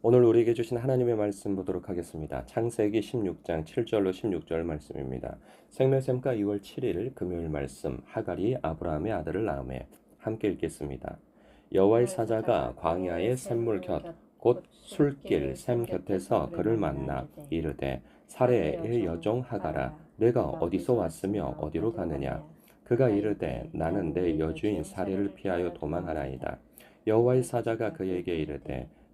오늘 우리에게 주신 하나님의 말씀 보도록 하겠습니다. 창세기 16장 7절로 16절 말씀입니다. 생명샘과 2월 7일 금요일 말씀 하갈이 아브라함의 아들을 낳음에 함께 읽겠습니다. 여호와의 사자가 광야의 샘물 곁 곧 술길 샘 곁에서 그를 만나 이르되 사레의 여종 하갈아 내가 어디서 왔으며 어디로 가느냐 그가 이르되 나는 내 여주인 사레를 피하여 도망하나이다 여호와의 사자가 그에게 이르되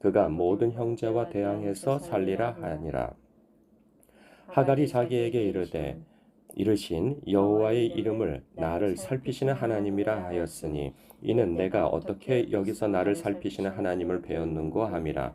그가 모든 형제와 대항해서 살리라 하니라. 하갈이 자기에게 이르되 이르신 여호와의 이름을 나를 살피시는 하나님이라 하였으니 이는 내가 어떻게 여기서 나를 살피시는 하나님을 배웠는고 함이라.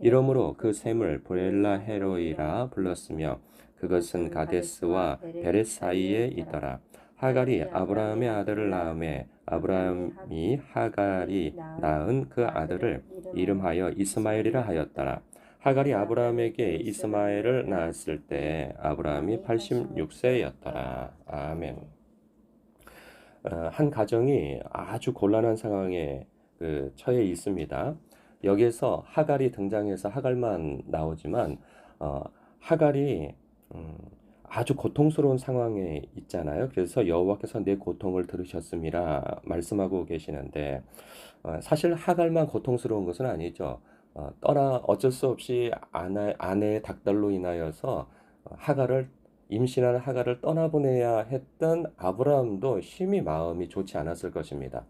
이러므로 그 샘을 브렐라 헤로이라 불렀으며 그것은 가데스와 베렛 사이에 있더라 하갈이 아브라함의 아들을 낳음에 아브라함이 하갈이 낳은 그 아들을 이름하여 이스마엘이라 하였더라 하갈이 아브라함에게 이스마엘을 낳았을 때 아브라함이 86세였더라. 아멘. 어, 한 가정이 아주 곤란한 상황에 그 처해 있습니다. 여기에서 하갈이 등장해서 하갈만 나오지만 어, 하갈이 음, 아주 고통스러운 상황에 있잖아요. 그래서 여호와께서 내 고통을 들으셨음이라 말씀하고 계시는데 어, 사실 하갈만 고통스러운 것은 아니죠. 어, 떠나 어쩔 수 없이 아내, 아내의 닥달로 인하여서 하갈을 임신한 하갈을 떠나보내야 했던 아브라함도 심히 마음이 좋지 않았을 것입니다.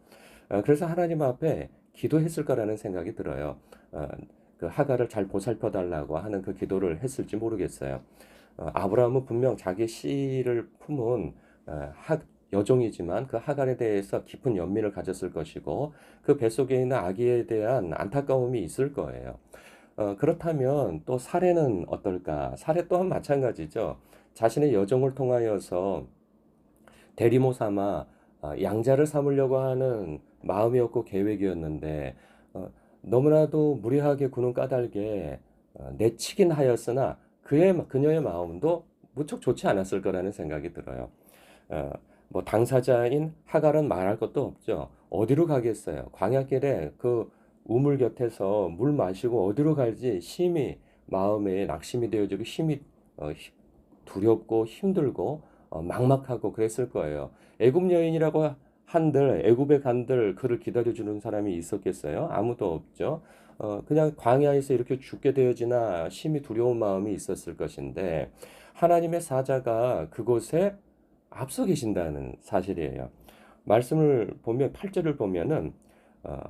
어, 그래서 하나님 앞에 기도했을 거라는 생각이 들어요. 어, 그 하갈을 잘 보살펴 달라고 하는 그 기도를 했을지 모르겠어요. 어, 아브라함은 분명 자기 씨를 품은 어, 하, 여종이지만 그 하갈에 대해서 깊은 연민을 가졌을 것이고 그 뱃속에 있는 아기에 대한 안타까움이 있을 거예요. 어, 그렇다면 또 사례는 어떨까? 사례 또한 마찬가지죠. 자신의 여종을 통하여서 대리모 삼아 어, 양자를 삼으려고 하는 마음이었고 계획이었는데 어, 너무나도 무리하게 구는 까닭에 어, 내치긴 하였으나 그의 그녀의 마음도 무척 좋지 않았을 거라는 생각이 들어요. 어, 뭐 당사자인 하갈은 말할 것도 없죠. 어디로 가겠어요? 광야길에 그 우물 곁에서 물 마시고 어디로 갈지 심히 마음에 낙심이 되어지고 힘이 어, 두렵고 힘들고 어, 막막하고 그랬을 거예요. 애굽 여인이라고 한들 애굽에 간들 그를 기다려 주는 사람이 있었겠어요? 아무도 없죠. 어, 그냥 광야에서 이렇게 죽게 되어지나 심히 두려운 마음이 있었을 것인데 하나님의 사자가 그곳에 앞서 계신다는 사실이에요. 말씀을 보면 8절을 보면은 어,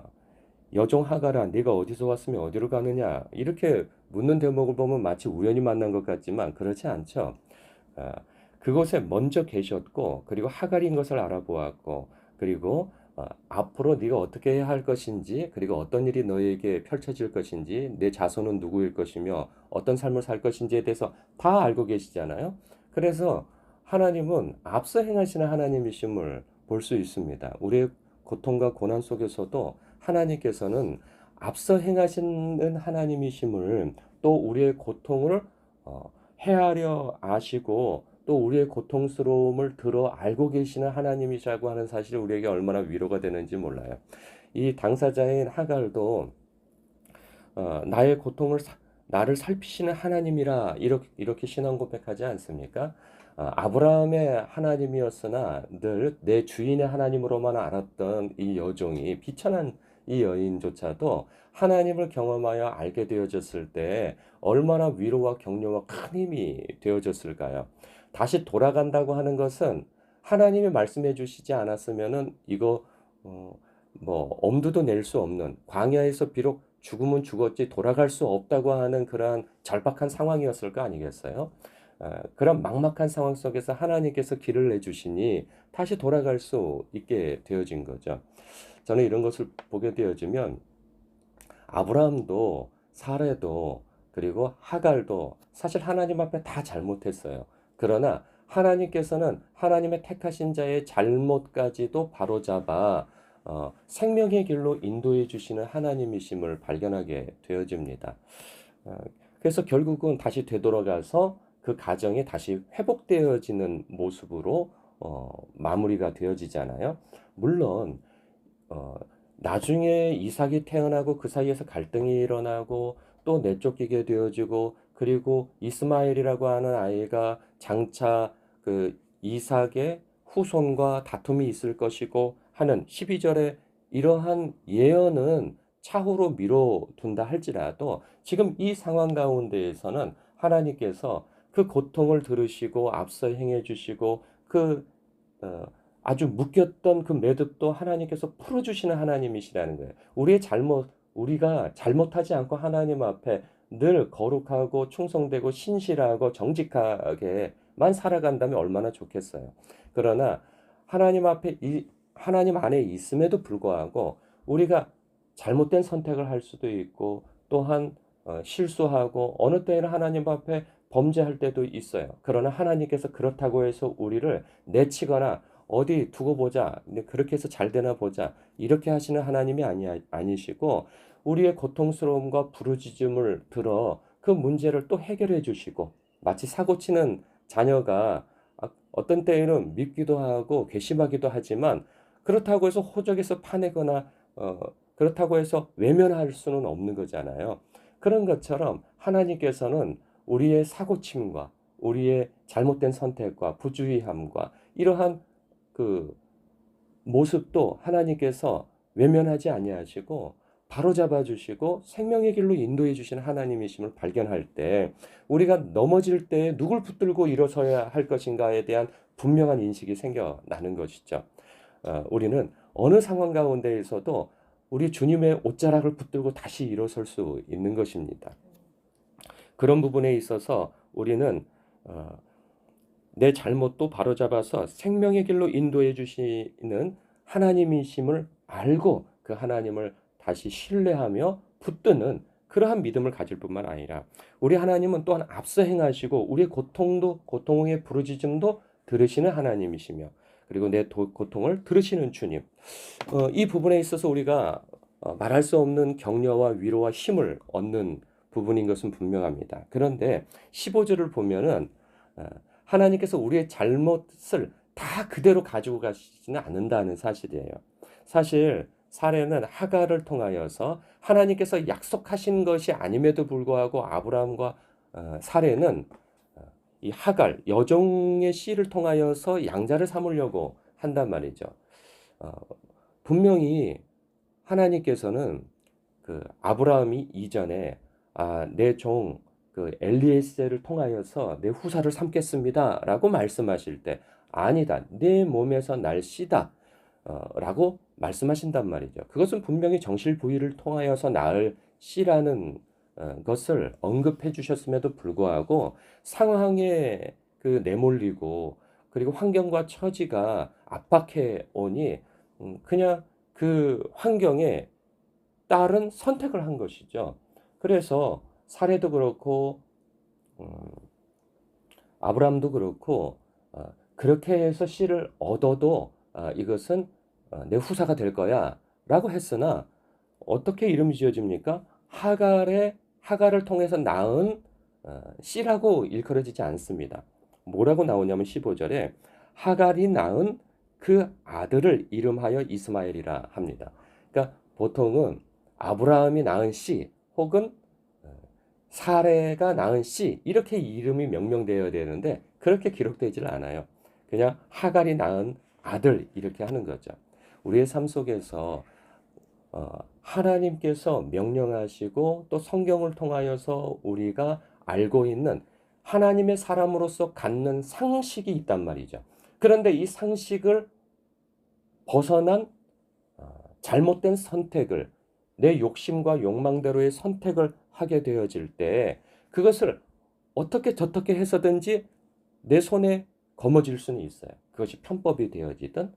여종 하가라 네가 어디서 왔으면 어디로 가느냐 이렇게 묻는 대목을 보면 마치 우연히 만난 것 같지만 그렇지 않죠. 어, 그곳에 먼저 계셨고 그리고 하갈인 것을 알아보았고 그리고 어, 앞으로 네가 어떻게 해야 할 것인지 그리고 어떤 일이 너에게 펼쳐질 것인지 내 자손은 누구일 것이며 어떤 삶을 살 것인지에 대해서 다 알고 계시잖아요. 그래서 하나님은 앞서 행하시는 하나님이심을 볼 수 있습니다. 우리의 고통과 고난 속에서도 하나님께서는 앞서 행하시는 하나님이심을 또 우리의 고통을 어, 헤아려 아시고 또 우리의 고통스러움을 들어 알고 계시는 하나님이시라고 하는 사실이 우리에게 얼마나 위로가 되는지 몰라요. 이 당사자인 하갈도 어, 나의 고통을 나를 살피시는 하나님이라 이렇게, 이렇게 신앙 고백하지 않습니까? 어, 아브라함의 하나님이었으나 늘 내 주인의 하나님으로만 알았던 이 여종이 비천한 이 여인조차도 하나님을 경험하여 알게 되어졌을 때 얼마나 위로와 격려와 큰 힘이 되어졌을까요? 다시 돌아간다고 하는 것은 하나님이 말씀해 주시지 않았으면은 이거 어, 뭐 엄두도 낼 수 없는 광야에서 비록 죽으면 죽었지 돌아갈 수 없다고 하는 그러한 절박한 상황이었을 거 아니겠어요? 아, 그런 막막한 상황 속에서 하나님께서 길을 내주시니 다시 돌아갈 수 있게 되어진 거죠. 저는 이런 것을 보게 되어지면 아브라함도 사례도 그리고 하갈도 사실 하나님 앞에 다 잘못했어요. 그러나 하나님께서는 하나님의 택하신 자의 잘못까지도 바로잡아 어, 생명의 길로 인도해 주시는 하나님이심을 발견하게 되어집니다. 어, 그래서 결국은 다시 되돌아가서 그 가정이 다시 회복되어지는 모습으로 어, 마무리가 되어지잖아요. 물론 어, 나중에 이삭이 태어나고 그 사이에서 갈등이 일어나고 또 내쫓기게 되어지고 그리고 이스마엘이라고 하는 아이가 장차 그 이삭의 후손과 다툼이 있을 것이고 하는 12절에 이러한 예언은 차후로 미뤄둔다 할지라도 지금 이 상황 가운데에서는 하나님께서 그 고통을 들으시고 앞서 행해 주시고 그 어, 아주 묶였던 그 매듭도 하나님께서 풀어주시는 하나님이시라는 거예요. 우리의 잘못, 우리가 잘못하지 않고 하나님 앞에 늘 거룩하고 충성되고 신실하고 정직하게만 살아간다면 얼마나 좋겠어요. 그러나 하나님 앞에 이, 하나님 안에 있음에도 불구하고 우리가 잘못된 선택을 할 수도 있고 또한 어, 실수하고 어느 때에는 하나님 앞에 범죄할 때도 있어요. 그러나 하나님께서 그렇다고 해서 우리를 내치거나 어디 두고 보자. 그렇게 해서 잘 되나 보자. 이렇게 하시는 하나님이 아니, 아니시고 우리의 고통스러움과 부르짖음을 들어 그 문제를 또 해결해 주시고 마치 사고 치는 자녀가 아, 어떤 때에는 믿기도 하고 괘씸하기도 하지만 그렇다고 해서 호적에서 파내거나 어, 그렇다고 해서 외면할 수는 없는 거잖아요. 그런 것처럼 하나님께서는 우리의 사고침과 우리의 잘못된 선택과 부주의함과 이러한 그 모습도 하나님께서 외면하지 아니하시고 바로 잡아 주시고 생명의 길로 인도해 주시는 하나님이심을 발견할 때 우리가 넘어질 때 누굴 붙들고 일어서야 할 것인가에 대한 분명한 인식이 생겨나는 것이죠. 어, 우리는 어느 상황 가운데에서도 우리 주님의 옷자락을 붙들고 다시 일어설 수 있는 것입니다. 그런 부분에 있어서 우리는 어, 내 잘못도 바로잡아서 생명의 길로 인도해 주시는 하나님이심을 알고 그 하나님을 다시 신뢰하며 붙드는 그러한 믿음을 가질 뿐만 아니라 우리 하나님은 또한 앞서 행하시고 우리의 고통도 고통의 부르짖음도 들으시는 하나님이시며 그리고 내 도, 고통을 들으시는 주님 어, 이 부분에 있어서 우리가 어, 말할 수 없는 격려와 위로와 힘을 얻는 부분인 것은 분명합니다. 그런데 15절을 보면은 어, 하나님께서 우리의 잘못을 다 그대로 가지고 가시지는 않는다는 사실이에요. 사실 사례는 하가를 통하여서 하나님께서 약속하신 것이 아님에도 불구하고 아브라함과 어, 사례는 어, 이 하갈 여종의 씨를 통하여서 양자를 삼으려고 한단 말이죠. 어, 분명히 하나님께서는 그 아브라함이 이전에 아, 내종 그 엘리에셀을 통하여서 내 후사를 삼겠습니다라고 말씀하실 때 아니다 내 몸에서 날 씨다 어, 라고 말씀하신단 말이죠. 그것은 분명히 정실 부위를 통하여서 낳을 씨라는 어, 것을 언급해 주셨음에도 불구하고 상황에 그 내몰리고 그리고 환경과 처지가 압박해 오니 음, 그냥 그 환경에 따른 선택을 한 것이죠. 그래서 사례도 그렇고 음, 아브라함도 그렇고 어, 그렇게 해서 씨를 얻어도 어, 이것은 어, 내 후사가 될 거야 라고 했으나 어떻게 이름이 지어집니까? 하갈의 하갈을 통해서 낳은 어, 씨라고 일컬어지지 않습니다. 뭐라고 나오냐면 15절에 하갈이 낳은 그 아들을 이름하여 이스마엘이라 합니다. 그러니까 보통은 아브라함이 낳은 씨 혹은 사례가 낳은 씨 이렇게 이름이 명명되어야 되는데 그렇게 기록되질 않아요. 그냥 하갈이 낳은 아들 이렇게 하는 거죠. 우리의 삶 속에서 어, 하나님께서 명령하시고 또 성경을 통하여서 우리가 알고 있는 하나님의 사람으로서 갖는 상식이 있단 말이죠. 그런데 이 상식을 벗어난 어, 잘못된 선택을 내 욕심과 욕망대로의 선택을 하게 되어질 때 그것을 어떻게 저떻게 해서든지 내 손에 거머쥘 수는 있어요. 그것이 편법이 되어지든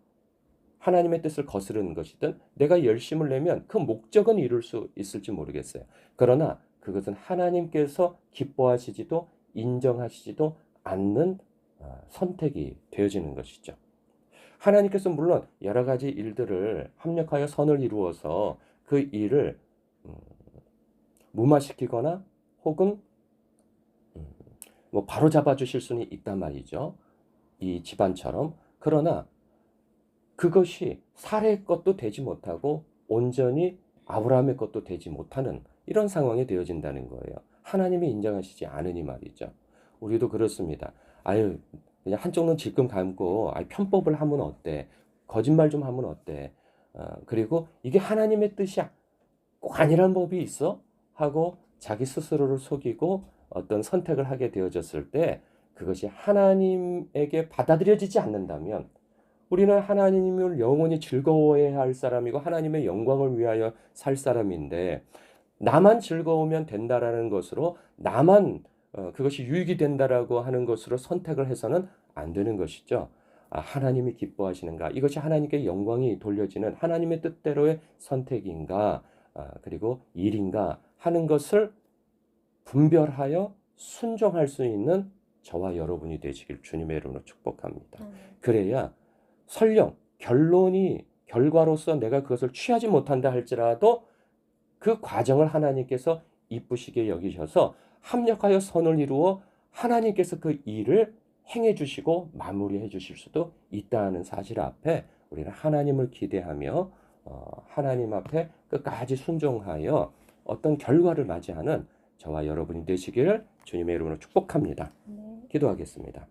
하나님의 뜻을 거스르는 것이든 내가 열심을 내면 그 목적은 이룰 수 있을지 모르겠어요. 그러나 그것은 하나님께서 기뻐하시지도 인정하시지도 않는 어, 선택이 되어지는 것이죠. 하나님께서 물론 여러 가지 일들을 합력하여 선을 이루어서 그 일을 음, 무마시키거나 혹은 음, 뭐 바로 잡아 주실 수는 있단 말이죠. 이 집안처럼 그러나 그것이 사례의 것도 되지 못하고 온전히 아브라함의 것도 되지 못하는 이런 상황이 되어진다는 거예요. 하나님이 인정하시지 않으니 말이죠. 우리도 그렇습니다. 아유, 그냥 한쪽 눈 질끈 감고 아유, 편법을 하면 어때? 거짓말 좀 하면 어때? 어, 그리고 이게 하나님의 뜻이야. 꼭 아니란 법이 있어? 하고 자기 스스로를 속이고 어떤 선택을 하게 되어졌을 때 그것이 하나님에게 받아들여지지 않는다면 우리는 하나님을 영원히 즐거워해야 할 사람이고 하나님의 영광을 위하여 살 사람인데 나만 즐거우면 된다라는 것으로 나만 어, 그것이 유익이 된다라고 하는 것으로 선택을 해서는 안 되는 것이죠. 아, 하나님이 기뻐하시는가? 이것이 하나님께 영광이 돌려지는 하나님의 뜻대로의 선택인가? 아, 그리고 일인가 하는 것을 분별하여 순종할 수 있는 저와 여러분이 되시길 주님의 이름으로 축복합니다. 그래야 설령 결론이 결과로서 내가 그것을 취하지 못한다 할지라도 그 과정을 하나님께서 이쁘시게 여기셔서 합력하여 선을 이루어 하나님께서 그 일을 행해 주시고 마무리해 주실 수도 있다는 사실 앞에 우리는 하나님을 기대하며 어, 하나님 앞에 끝까지 순종하여 어떤 결과를 맞이하는 저와 여러분이 되시기를 주님의 이름으로 축복합니다. 네. 기도하겠습니다.